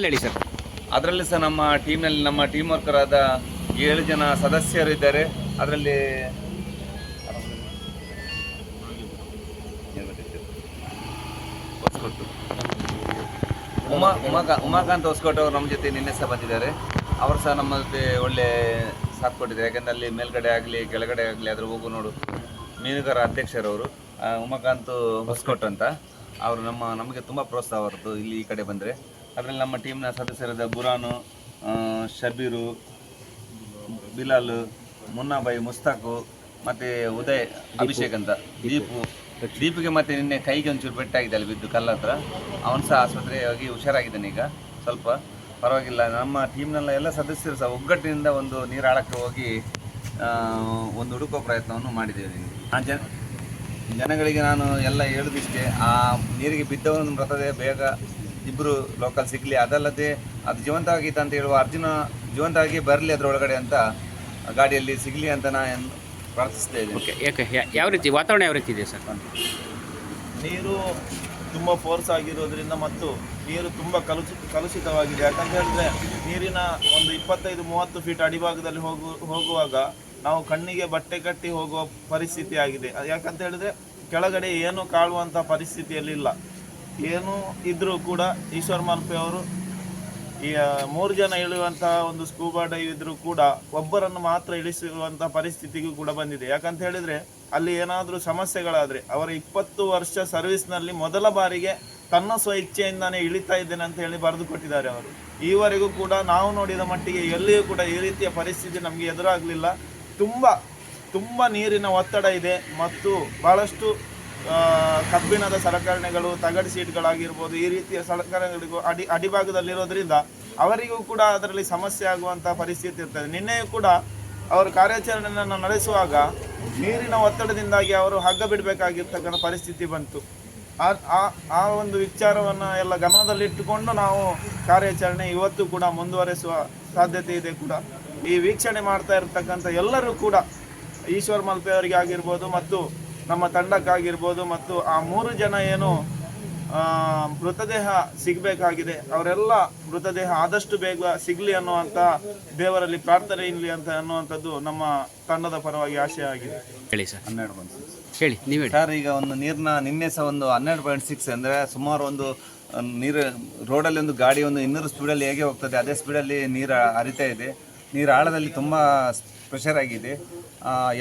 ಯಾರೆಲ್ಲ ಹೇಳಿ ಸರ್. ಅದರಲ್ಲಿ ಸಹ ನಮ್ಮ ಟೀಮ್ನಲ್ಲಿ ನಮ್ಮ ಟೀಮ್ ವರ್ಕರ್ ಆದ ಏಳು ಜನ ಸದಸ್ಯರು ಇದ್ದಾರೆ. ಅದರಲ್ಲಿ. ಉಮಾ, ಉಮಾಕಾ, ಉಮಾಕಾಂತ್ ಹೊಸಕೋಟೆ ಅವರು ನಮ್ಮ ಜೊತೆ ನಿನ್ನೆ ಸಹ ಬಂದಿದ್ದಾರೆ. ಅವರು ಸಹ ನಮ್ಮ ಜೊತೆ ಒಳ್ಳೆ ಸಾಥ್ ಕೊಟ್ಟಿದ್ದಾರೆ. ಯಾಕಂದ್ರೆ ಅಲ್ಲಿ ಮೇಲ್ಗಡೆ ಆಗಲಿ, ಕೆಳಗಡೆ ಆಗಲಿ ಅದ್ರ ಹೋಗು ನೋಡು. ಮೀನುಗಾರ ಅಧ್ಯಕ್ಷರವರು ಉಮಾಕಾಂತ್ ಹೊಸ್ಕೋಟ್ ಅಂತ. ಅವರು ನಮ್ಮ, ನಮಗೆ ತುಂಬ ಪ್ರೋತ್ಸಾಹ ಹೊರತು ಇಲ್ಲಿ ಈ ಕಡೆ ಬಂದರೆ. ಅದರಲ್ಲಿ ನಮ್ಮ ಟೀಮ್ನ ಸದಸ್ಯರಾದ ಬುರಾನು ಶಬೀರು ಬಿಲಾಲ್ ಮುನ್ನಾಬಾಯಿ ಮುಸ್ತಾಕು ಮತ್ತು ಉದಯ್ ಅಭಿಷೇಕ್ ಅಂತ. ದೀಪು. ದೀಪಿಗೆ ಮತ್ತೆ ನಿನ್ನೆ ಕೈಗೆ ಒಂಚೂರು ಪೆಟ್ಟಾಗಿದೆ ಅಲ್ಲಿ ಬಿದ್ದು ಕಲ್ಲ ಹತ್ರ. ಅವನು ಸಹ ಆಸ್ಪತ್ರೆಗೆ ಹೋಗಿ ಹುಷಾರಾಗಿದ್ದಾನೆ ಈಗ ಸ್ವಲ್ಪ. ಪರವಾಗಿಲ್ಲ ನಮ್ಮ ಟೀಮ್ನೆಲ್ಲ ಎಲ್ಲ ಸದಸ್ಯರು ಸಹ ಒಗ್ಗಟ್ಟಿನಿಂದ ಒಂದು ನೀರಾಳಕ್ಕೆ ಹೋಗಿ ಒಂದು ಹುಡುಕೋ ಪ್ರಯತ್ನವನ್ನು ಮಾಡಿದ್ದೇವೆ. ಆ ಜನ ಜನಗಳಿಗೆ ನಾನು ಎಲ್ಲ ಹೇಳುದಿಷ್ಟೇ ಆ ನೀರಿಗೆ ಬಿದ್ದವನ ಮೃತದೇಹ ಬೇಗ ಇಬ್ಬರು ಲೋಕಲ್ ಸಿಗಲಿ. ಅದಲ್ಲದೆ ಅದು ಜೀವಂತವಾಗಿತ್ತು ಅಂತ ಹೇಳುವ ಅರ್ಜುನ ಜೀವಂತವಾಗಿ ಬರಲಿ ಅದರೊಳಗಡೆ ಅಂತ ಗಾಡಿಯಲ್ಲಿ ಸಿಗಲಿ ಅಂತ ನಾನು ಪ್ರಾರ್ಥಿಸ್ತಾ ಇದ್ದೀನಿ. ಓಕೆ ಯಾಕೆ ಯಾವ ರೀತಿ ವಾತಾವರಣ ಯಾವ ರೀತಿ ಇದೆ ಸರ್? ನೀರು ತುಂಬ ಫೋರ್ಸ್ ಆಗಿರೋದ್ರಿಂದ ಮತ್ತು ನೀರು ತುಂಬ ಕಲುಷಿ ಕಲುಷಿತವಾಗಿದೆ. ಯಾಕಂತ ಹೇಳಿದ್ರೆ ನೀರಿನ ಒಂದು ಇಪ್ಪತ್ತೈದು ಮೂವತ್ತು ಫೀಟ್ ಅಡಿಭಾಗದಲ್ಲಿ ಹೋಗು ಹೋಗುವಾಗ ನಾವು ಕಣ್ಣಿಗೆ ಬಟ್ಟೆ ಕಟ್ಟಿ ಹೋಗುವ ಪರಿಸ್ಥಿತಿ ಆಗಿದೆ. ಅದು ಯಾಕಂತ ಹೇಳಿದ್ರೆ ಕೆಳಗಡೆ ಏನು ಕಾಳುವಂಥ ಪರಿಸ್ಥಿತಿಯಲ್ಲಿ ಇಲ್ಲ. ಏನು ಇದ್ದರೂ ಕೂಡ ಈಶ್ವರ್ ಮಲ್ಪೆ ಅವರು ಈ ಮೂರು ಜನ ಇಳಿಯುವಂತಹ ಒಂದು ಸ್ಕೂಬಾ ಡೈವ್ ಇದ್ರೂ ಕೂಡ ಒಬ್ಬರನ್ನು ಮಾತ್ರ ಇಳಿಸುವಂಥ ಪರಿಸ್ಥಿತಿಗೂ ಕೂಡ ಬಂದಿದೆ. ಯಾಕಂತ ಹೇಳಿದ್ರೆ ಅಲ್ಲಿ ಏನಾದರೂ ಸಮಸ್ಯೆಗಳಾದ್ರೆ ಅವರ ಇಪ್ಪತ್ತು ವರ್ಷ ಸರ್ವಿಸ್ನಲ್ಲಿ ಮೊದಲ ಬಾರಿಗೆ ತನ್ನ ಸ್ವ ಇಚ್ಛೆಯಿಂದಾನೇ ಇಳಿತಾ ಇದ್ದೇನೆ ಅಂತ ಹೇಳಿ ಬರೆದು ಕೊಟ್ಟಿದ್ದಾರೆ ಅವರು. ಈವರೆಗೂ ಕೂಡ ನಾವು ನೋಡಿದ ಮಟ್ಟಿಗೆ ಎಲ್ಲಿಯೂ ಕೂಡ ಈ ರೀತಿಯ ಪರಿಸ್ಥಿತಿ ನಮಗೆ ಎದುರಾಗಲಿಲ್ಲ. ತುಂಬ ತುಂಬ ನೀರಿನ ಒತ್ತಡ ಇದೆ ಮತ್ತು ಬಹಳಷ್ಟು ಆ, ಕಬ್ಬಿಣದ ಸಲಕರಣೆಗಳು, ತಗಡು ಸೀಟ್ಗಳಾಗಿರ್ಬೋದು ಈ ರೀತಿಯ ಸಲಕರಣೆಗಳಿಗೂ ಅಡಿ, ಅಡಿಭಾಗದಲ್ಲಿರೋದ್ರಿಂದ ಅವರಿಗೂ ಕೂಡ ಅದರಲ್ಲಿ ಸಮಸ್ಯೆ ಆಗುವಂಥ ಪರಿಸ್ಥಿತಿ ಇರ್ತದೆ. ನಿನ್ನೆಯೂ ಕೂಡ ಅವರು ಕಾರ್ಯಾಚರಣೆಯನ್ನು ನಡೆಸುವಾಗ ನೀರಿನ ಒತ್ತಡದಿಂದಾಗಿ ಅವರು ಹಗ್ಗ ಬಿಡಬೇಕಾಗಿರ್ತಕ್ಕಂಥ ಪರಿಸ್ಥಿತಿ ಬಂತು. ಆ- ಆ- ಒಂದು ವಿಚಾರವನ್ನು ಎಲ್ಲ ಗಮನದಲ್ಲಿಟ್ಟುಕೊಂಡು ನಾವು ಕಾರ್ಯಾಚರಣೆ ಇವತ್ತು ಕೂಡ ಮುಂದುವರೆಸುವ ಸಾಧ್ಯತೆ ಇದೆ ಕೂಡ. ಈ ವೀಕ್ಷಣೆ ಮಾಡ್ತಾ ಇರತಕ್ಕಂಥ ಎಲ್ಲರೂ ಕೂಡ ಈಶ್ವರ್ ಮಲ್ಪೆ ಅವರಿಗೆ ಆಗಿರ್ಬೋದು ಮತ್ತು ನಮ್ಮ ತಂಡಕ್ಕಾಗಿರ್ಬೋದು ಮತ್ತು ಆ ಮೂರು ಜನ ಏನು ಮೃತದೇಹ ಸಿಗಬೇಕಾಗಿದೆ. ಅವರೆಲ್ಲ ಮೃತದೇಹ ಆದಷ್ಟು ಬೇಗ ಸಿಗಲಿ ಅನ್ನುವಂಥ ದೇವರಲ್ಲಿ ಪ್ರಾರ್ಥನೆ ಇರಲಿ ಅಂತ ಅನ್ನುವಂಥದ್ದು ನಮ್ಮ ತಂಡದ ಪರವಾಗಿ ಆಶಯ ಆಗಿದೆ. ಹೇಳಿ ಸರ್. ಹನ್ನೆರಡು ಪಾಯಿಂಟ್ ಹೇಳಿ ನೀವು ಸರ್ ಈಗ ಒಂದು ನೀರಿನ ನಿನ್ನೆ ಸಹ ಒಂದು ಹನ್ನೆರಡು ಪಾಯಿಂಟ್ ಸಿಕ್ಸ್ ಅಂದರೆ ಸುಮಾರು ಒಂದು ನೀರು ರೋಡಲ್ಲಿ ಒಂದು ಗಾಡಿ ಒಂದು ಇನ್ನೂರು ಸ್ಪೀಡಲ್ಲಿ ಹೇಗೆ ಹೋಗ್ತದೆ ಅದೇ ಸ್ಪೀಡಲ್ಲಿ ನೀರು ಹರಿತಾ ಇದೆ. ನೀರು ಆಳದಲ್ಲಿ ತುಂಬ ಪ್ರೆಷರ್ ಆಗಿದೆ.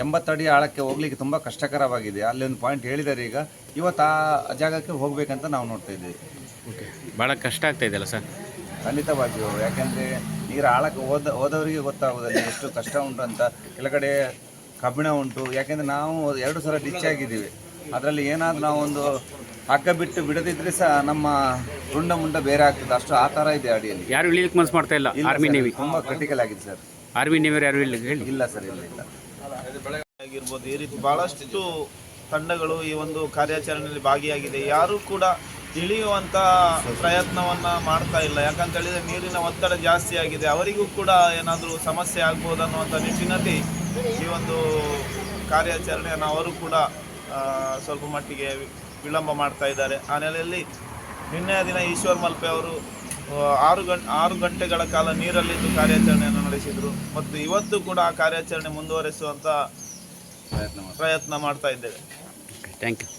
ಎಂಬತ್ತು ಅಡಿ ಆಳಕ್ಕೆ ಹೋಗ್ಲಿಕ್ಕೆ ತುಂಬ ಕಷ್ಟಕರವಾಗಿದೆ. ಅಲ್ಲಿ ಒಂದು ಪಾಯಿಂಟ್ ಹೇಳಿದ್ದಾರೆ ಈಗ. ಇವತ್ತು ಆ ಜಾಗಕ್ಕೆ ಹೋಗಬೇಕಂತ ನಾವು ನೋಡ್ತಾ ಇದ್ದೇವೆ. ಓಕೆ ಭಾಳ ಕಷ್ಟ ಆಗ್ತಾ ಇದೆಯಲ್ಲ ಸರ್? ಖಂಡಿತವಾಗಿಯೂ. ಯಾಕೆಂದರೆ ನೀರು ಆಳಕ್ಕೆ ಹೋದ ಹೋದವರಿಗೆ ಗೊತ್ತಾಗೋದಿಲ್ಲ ಎಷ್ಟು ಕಷ್ಟ ಉಂಟು ಅಂತ. ಕೆಳಗಡೆ ಕಬ್ಬಿಣ ಉಂಟು. ಯಾಕೆಂದರೆ ನಾವು ಎರಡು ಸಲ ಡಿಚ್ ಆಗಿದ್ದೀವಿ. ಅದರಲ್ಲಿ ಏನಾದರೂ ನಾವು ಒಂದು ಹಗ್ಗ ಬಿಟ್ಟು ಬಿಡದಿದ್ರೆ ಸಹ ನಮ್ಮ ರುಂಡ ಮುಂಡ ಬೇರೆ ಆಗ್ತದೆ. ಅಷ್ಟು ಆ ತರ ಇದೆ ಅಡಿಯಲ್ಲಿ. ಯಾರು ಇಳಿಲಿಕ್ಕೆ ಮನಸ್ಸು ಮಾಡ್ತಾ ಇಲ್ಲ? ಇಲ್ಲ ಆರ್ಮಿ ಸರ್, ನೇವಿ ತುಂಬಾ ಕ್ರಿಟಿಕಲ್ ಆಗಿದೆ ಸರ್. ಆರ್ಮಿ ನೇವಿ ಯಾರು ಇಲ್ಲ ಹೇಳಿ? ಇಲ್ಲ ಸರ್ ಇಲ್ಲ ಇಲ್ಲ. ಆಗಿರ್ಬೋದು ಈ ರೀತಿ ಬಹಳಷ್ಟು ತಂಡಗಳು ಈ ಒಂದು ಕಾರ್ಯಾಚರಣೆಯಲ್ಲಿ ಭಾಗಿಯಾಗಿದೆ. ಯಾರು ಕೂಡ ಇಳಿಯುವಂತ ಪ್ರಯತ್ನವನ್ನ ಮಾಡ್ತಾ ಇಲ್ಲ. ಯಾಕಂತ ಹೇಳಿದ್ರೆ ನೀರಿನ ಒತ್ತಡ ಜಾಸ್ತಿ ಆಗಿದೆ. ಅವರಿಗೂ ಕೂಡ ಏನಾದರೂ ಸಮಸ್ಯೆ ಆಗ್ಬೋದು ಅನ್ನುವಂಥ ನಿಟ್ಟಿನಲ್ಲಿ ಈ ಒಂದು ಕಾರ್ಯಾಚರಣೆಯನ್ನು ಅವರು ಕೂಡ ಆ, ಸ್ವಲ್ಪ ಮಟ್ಟಿಗೆ ವಿಳಂಬ ಮಾಡ್ತಾ ಇದ್ದಾರೆ. ಆ ನೆಲೆಯಲ್ಲಿ ನಿನ್ನೆಯ ದಿನ ಈಶ್ವರ್ ಮಲ್ಪೆ ಅವರು ಆರು ಗಂ ಆರು ಗಂಟೆಗಳ ಕಾಲ ನೀರಲ್ಲಿದ್ದು ಕಾರ್ಯಾಚರಣೆಯನ್ನು ನಡೆಸಿದರು. ಮತ್ತು ಇವತ್ತು ಕೂಡ ಆ ಕಾರ್ಯಾಚರಣೆ ಮುಂದುವರೆಸುವಂಥ ಪ್ರಯತ್ನ ಪ್ರಯತ್ನ ಮಾಡ್ತಾ ಇದ್ದೇವೆ. Thank you